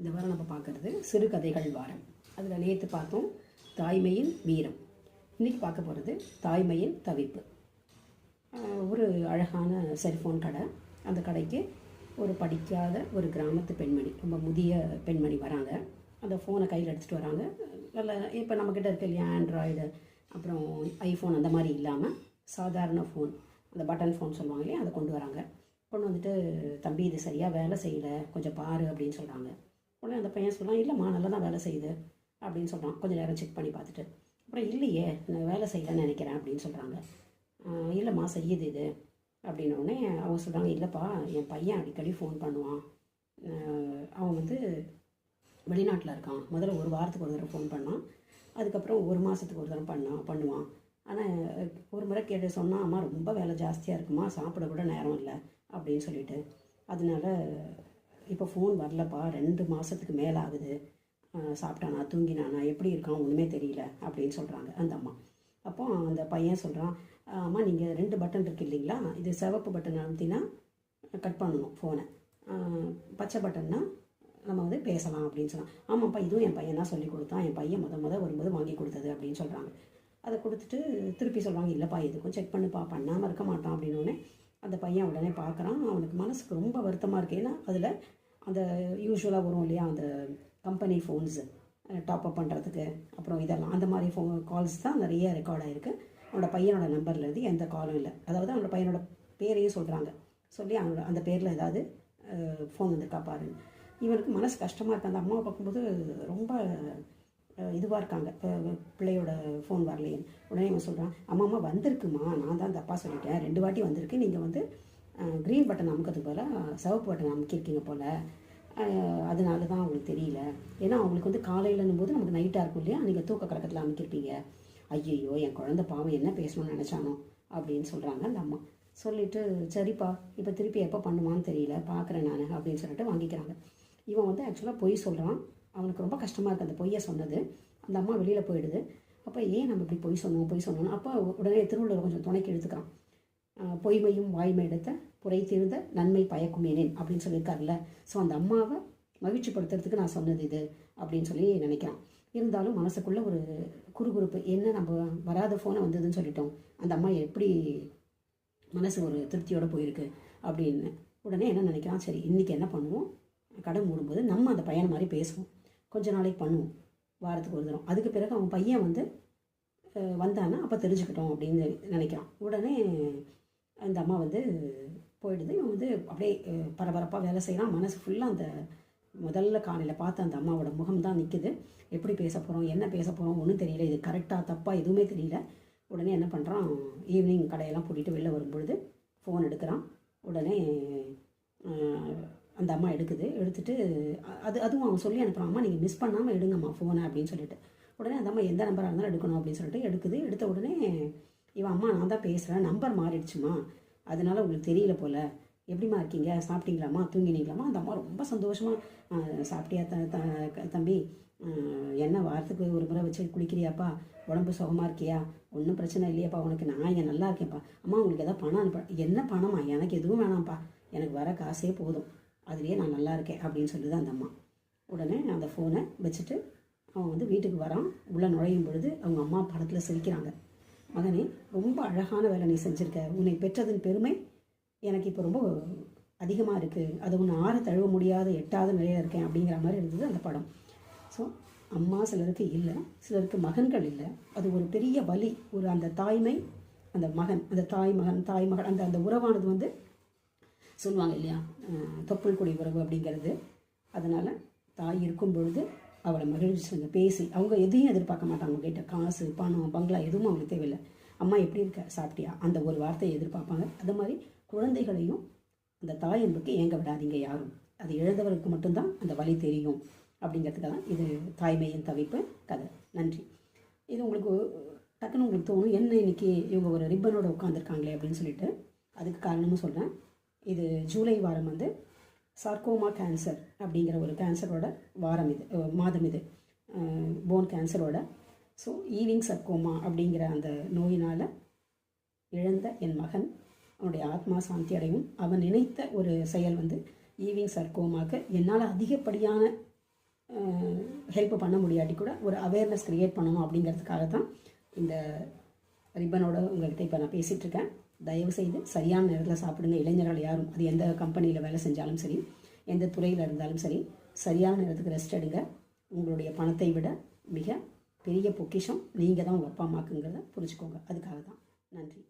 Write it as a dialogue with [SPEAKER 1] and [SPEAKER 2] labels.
[SPEAKER 1] இந்த வாரம் நம்ம பார்க்குறது சிறுகதைகள் வாரம். அதில் நேற்று பார்த்தோம் தாய்மையின் வீரம். இன்றைக்கி பார்க்க போகிறது தாய்மையின் தவிப்பு. ஒரு அழகான செல்ஃபோன் கடை. அந்த கடைக்கு ஒரு படிக்காத ஒரு கிராமத்து பெண்மணி ரொம்ப முதிய பெண்மணி வராங்க. அந்த ஃபோனை கையில் எடுத்துகிட்டு வராங்க. நல்ல இப்போ நம்மக்கிட்ட இருக்க இல்லையா ஆண்ட்ராய்டு அப்புறம் ஐஃபோன் அந்த மாதிரி இல்லாமல் சாதாரண ஃபோன் அந்த பட்டன் ஃபோன் சொல்லுவாங்க இல்லையா அதை கொண்டு வராங்க. கொண்டு வந்துட்டு தம்பி இது சரியாக வேலை செய்யலை கொஞ்சம் பாரு அப்படின்னு சொல்கிறாங்க உடனே அந்த பையன் சொன்னான் இல்லைம்மா நல்லா தான் வேலை செய்யுது அப்படின்னு சொல்கிறான் கொஞ்சம் நேரம் செக் பண்ணி பார்த்துட்டு. அப்புறம் இல்லையே நான் வேலை செய்யலைன்னு நினைக்கிறேன் அப்படின்னு சொல்கிறாங்க இல்லைம்மா செய்யுது இது அப்படின்னோடனே அவங்க சொல்கிறாங்க இல்லைப்பா என் பையன் அடிக்கடி ஃபோன் பண்ணுவான். அவன் வந்து வெளிநாட்டில் இருக்கான். முதல்ல ஒரு வாரத்துக்கு ஒரு தடவை ஃபோன் பண்ணான். அதுக்கப்புறம் ஒரு மாதத்துக்கு ஒரு தடவை பண்ணான் பண்ணுவான். ஆனால் ஒரு முறை கேட்டு சொன்னான் அம்மா ரொம்ப வேலை ஜாஸ்தியாக இருக்குமா சாப்பிட கூட நேரம் இல்லை அப்படின்னு சொல்லிட்டு. அதனால இப்போ ஃபோன் வரலப்பா ரெண்டு மாதத்துக்கு மேலே ஆகுது. சாப்பிட்டானா தூங்கினானா எப்படி இருக்கான் ஒன்றுமே தெரியல அப்படின்னு சொல்கிறாங்க அந்த அம்மா. அப்போ அந்த பையன் சொல்கிறான் அம்மா நீங்கள் ரெண்டு பட்டன் இருக்கு இல்லைங்களா? இது சிவப்பு பட்டன் அழுத்தினா கட் பண்ணணும் ஃபோனை பச்சை பட்டன்னா நம்ம வந்து பேசலாம் அப்படின்னு சொல்லலாம் ஆமாப்பா இதுவும் என் பையன் தான் சொல்லி கொடுத்தான். என் பையன் முத முத வரும்போது வாங்கி கொடுத்தது அப்படின்னு சொல்கிறாங்க அதை கொடுத்துட்டு திருப்பி சொல்கிறாங்க இல்லைப்பா இதுக்கும் செக் பண்ணுப்பா பண்ணாமல் இருக்க மாட்டான் அப்படின்னோடனே அந்த பையன் உடனே பார்க்குறான். அவனுக்கு மனசுக்கு ரொம்ப வருத்தமாக இருக்கு. ஏன்னா அதில் அந்த யூஸ்வலாக வரும் இல்லையா அந்த கம்பெனி ஃபோன்ஸு டாப் அப் பண்ணுறதுக்கு அப்புறம் இதெல்லாம். அந்த மாதிரி ஃபோன் கால்ஸ் தான் நிறைய ரெக்கார்ட் ஆகிருக்கு அவனோட பையனோட நம்பர்லேருந்து எந்த காலும் இல்லை. அதாவது அவனோட பையனோட பேரையும் சொல்கிறாங்க சொல்லி அவனோட அந்த பேரில் ஏதாவது ஃபோன் வந்திருக்கா பாருன்னு. இவனுக்கு மனசு கஷ்டமாக இருக்கு. அந்த அம்மாவை பார்க்கும்போது ரொம்ப இதுவாக இருக்காங்க. இப்போ பிள்ளையோட ஃபோன் வரலையேன்னு உடனே இவன் சொல்கிறான் அம்மா அம்மா வந்திருக்குமா? நான் தான் தப்பாக சொல்லிட்டேன். ரெண்டு வாட்டி வந்திருக்கு. நீங்கள் வந்து க்ரீன் பட்டன் அமுக்கிறது போல் சிவப்பு பட்டன் அமுக்கியிருக்கீங்க போல். அதனால தான் அவங்களுக்கு தெரியல. ஏன்னா அவங்களுக்கு வந்து காலையிலன்னும் போது நமக்கு நைட்டாக இருக்கும் இல்லையா? நீங்கள் தூக்க கலக்கத்தில் அமைக்கிருப்பீங்க ஐயையோ என் குழந்த பாவம் என்ன பேசணும்னு நினச்சானோ? அப்படின்னு சொல்கிறாங்க அந்த அம்மா. சொல்லிட்டு சரிப்பா இப்போ திருப்பி எப்போ பண்ணுவான்னு தெரியல. பார்க்குறேன் நான் அப்படின்னு சொல்லிட்டு வாங்கிக்கிறாங்க. இவன் வந்து ஆக்சுவலாக பொய் சொல்கிறான் அவனுக்கு ரொம்ப கஷ்டமாக இருக்குது அந்த பொய்யை சொன்னது. அந்த அம்மா வெளியில் போயிடுது. அப்போ ஏன் நம்ம இப்படி பொய் சொன்னோம் பொய் சொன்னோம் அப்போ உடனே திருவள்ளுவர் கொஞ்சம் துணைக்கு எடுத்துக்கிறான் பொய்மையும் வாய்மை எடுத்த புரை தீர்ந்த நன்மை பயக்கும் ஏனேன் அப்படின்னு சொல்லியிருக்காருல்ல. ஸோ அந்த அம்மாவை மகிழ்ச்சிப்படுத்துறதுக்கு நான் சொன்னது இது அப்படின்னு சொல்லி நினைக்கிறான். இருந்தாலும் மனசுக்குள்ளே ஒரு குறுகுறுப்பு என்ன நம்ம வராத ஃபோனை வந்ததுன்னு சொல்லிட்டோம். அந்த அம்மா எப்படி மனசு ஒரு திருப்தியோடு போயிருக்கு அப்படின்னு உடனே என்ன நினைக்கிறான்? சரி இன்றைக்கி என்ன பண்ணுவோம்? கடை மூடும்போது நம்ம அந்த பையனை மாதிரி பேசுவோம். கொஞ்ச நாளைக்கு பண்ணுவோம். வாரத்துக்கு ஒரு தரம் அதுக்கு பிறகு அவன் பையன் வந்து வந்தான்னா வந்தானா அப்போ தெரிஞ்சுக்கிட்டோம் அப்படின்னு நினைக்கிறான். உடனே அந்த அம்மா வந்து போயிடுது. இவன் வந்து அப்படியே பரபரப்பாக வேலை செய்கிறான் மனசு ஃபுல்லாக அந்த முதல்ல காலையில் பார்த்த அந்த அம்மாவோட முகம் தான் நிற்குது எப்படி பேச போகிறோம் என்ன பேச போகிறோம் ஒன்றும் தெரியல. இது கரெக்டாக தப்பாக எதுவுமே தெரியல. உடனே என்ன பண்ணுறான் ஈவினிங் கடையெல்லாம் பூட்டிட்டு வெளில வரும்பொழுது ஃபோன் எடுக்கிறான். உடனே அந்த அம்மா எடுக்குது. எடுத்துட்டு அது அதுவும் அவன் சொல்லி அனுப்புகிறான் அம்மா நீங்கள் மிஸ் பண்ணாமல் எடுங்கம்மா ஃபோனை அப்படின்னு சொல்லிட்டு. உடனே அந்த அம்மா எந்த நம்பராக இருந்தாலும் எடுக்கணும் அப்படின்னு சொல்லிட்டு எடுக்குது. எடுத்த உடனே இவன் அம்மா நான் தான் பேசுகிறேன் நம்பர் மாறிடுச்சுமா. அதனால உங்களுக்கு தெரியல போல். எப்படிம்மா இருக்கீங்க? சாப்பிட்டீங்களாம்மா? தூங்கினீங்களாம்மா? அந்த அம்மா ரொம்ப சந்தோஷமாக சாப்பிட்டியா த த- தம்பி? என்ன வாரத்துக்கு ஒரு முறை வச்சு குளிக்கிறியாப்பா? உடம்பு சுகமாக இருக்கியா? ஒன்றும் பிரச்சனை இல்லையாப்பா. உனக்கு நான் இங்கே நல்லா இருக்கேன்ப்பா. அம்மா உங்களுக்கு எதாவது பணம் அனுப்ப என்ன பணமா எனக்கு எதுவும் வேணாம்ப்பா. எனக்கு வர காசே போதும். அதுலேயே நான் நல்லா இருக்கேன் அப்படின்னு சொல்லுது அந்த அம்மா. உடனே அந்த ஃபோனை வச்சுட்டு அவன் வந்து வீட்டுக்கு வரான். உள்ளே நுழையும் பொழுது அவங்க அம்மா படத்தில் சிரிக்கிறாங்க. மகனே ரொம்ப அழகான வேலை நீ செஞ்சுருக்க. உன்னை பெற்றதன் பெருமை எனக்கு இப்போ ரொம்ப அதிகமாக இருக்குது அது ஒன்று ஆற தழுவ முடியாத எட்டாத நிலையில் இருக்கேன் அப்படிங்கிற மாதிரி இருந்தது அந்த படம். ஸோ அம்மா சிலருக்கு இல்லை சிலருக்கு மகன்கள் இல்லை. அது ஒரு பெரிய வலி. ஒரு அந்த தாய்மை அந்த மகன் அந்த தாய் மகன் தாய் மகன் அந்த அந்த உறவானது வந்து சொல்லுவாங்க இல்லையா? தொப்புள் கொடி உறவு அப்படிங்கிறது. அதனால் தாய் இருக்கும் பொழுது அவளை மகிழ்ச்சிங்க பேசி அவங்க எதையும் எதிர்பார்க்க மாட்டாங்க உங்ககிட்ட. காசு பணம் பங்களா எதுவும் அவங்களுக்கு தேவையில்லை. அம்மா எப்படி இருக்க? சாப்பிட்டியா? அந்த ஒரு வார்த்தையை எதிர்பார்ப்பாங்க. அது மாதிரி குழந்தைகளையும் அந்த தாய் அன்புக்கு ஏங்க விடாதீங்க யாரும். அது இழந்தவருக்கு மட்டும்தான் அந்த வழி தெரியும் அப்படிங்கிறதுக்காக தான் இது தாய்மையின் தவிப்பு கதை. நன்றி. இது உங்களுக்கு டக்குன்னு உங்களுக்கு தோணும் என்ன இன்னைக்கு இவங்க ஒரு ரிப்பனோட உட்காந்துருக்காங்களே அப்படின்னு சொல்லிட்டு அதுக்கு காரணமும் சொல்கிறேன் இது ஜூலை வாரம் வந்து சார்கோமா கேன்சர் அப்படிங்கிற ஒரு கேன்சரோட வாரம் இது மாதம் இது. போன் கேன்சரோட ஸோ ஈவிங் சர்க்கோமா அப்படிங்கிற அந்த நோயினால் இழந்த என் மகன் அவனுடைய ஆத்மா சாந்தி அடையும். அவன் நினைத்த ஒரு செயல் வந்து ஈவிங் சர்க்கோமாக்கு என்னால் அதிகப்படியான ஹெல்ப் பண்ண முடியாட்டி கூட ஒரு அவேர்னஸ் க்ரியேட் பண்ணணும் அப்படிங்கிறதுக்காக தான் இந்த ரிப்பனோட உங்கள்கிட்ட இப்போ நான் பேசிகிட்டு இருக்கேன் தயவு செய்து சரியான நேரத்தில் சாப்பிடுங்க. இளைஞர்கள் யாரும் அது எந்த கம்பெனியில் வேலை செஞ்சாலும் சரி எந்த துறையில் இருந்தாலும் சரி சரியான நேரத்துக்கு ரெஸ்ட் எடுங்க. உங்களுடைய பணத்தை விட மிக பெரிய பொக்கிஷம் நீங்கள் தான் உங்கள் அப்பா அம்மாக்குங்கிறத புரிஞ்சுக்கோங்க. அதுக்காக தான் நன்றி.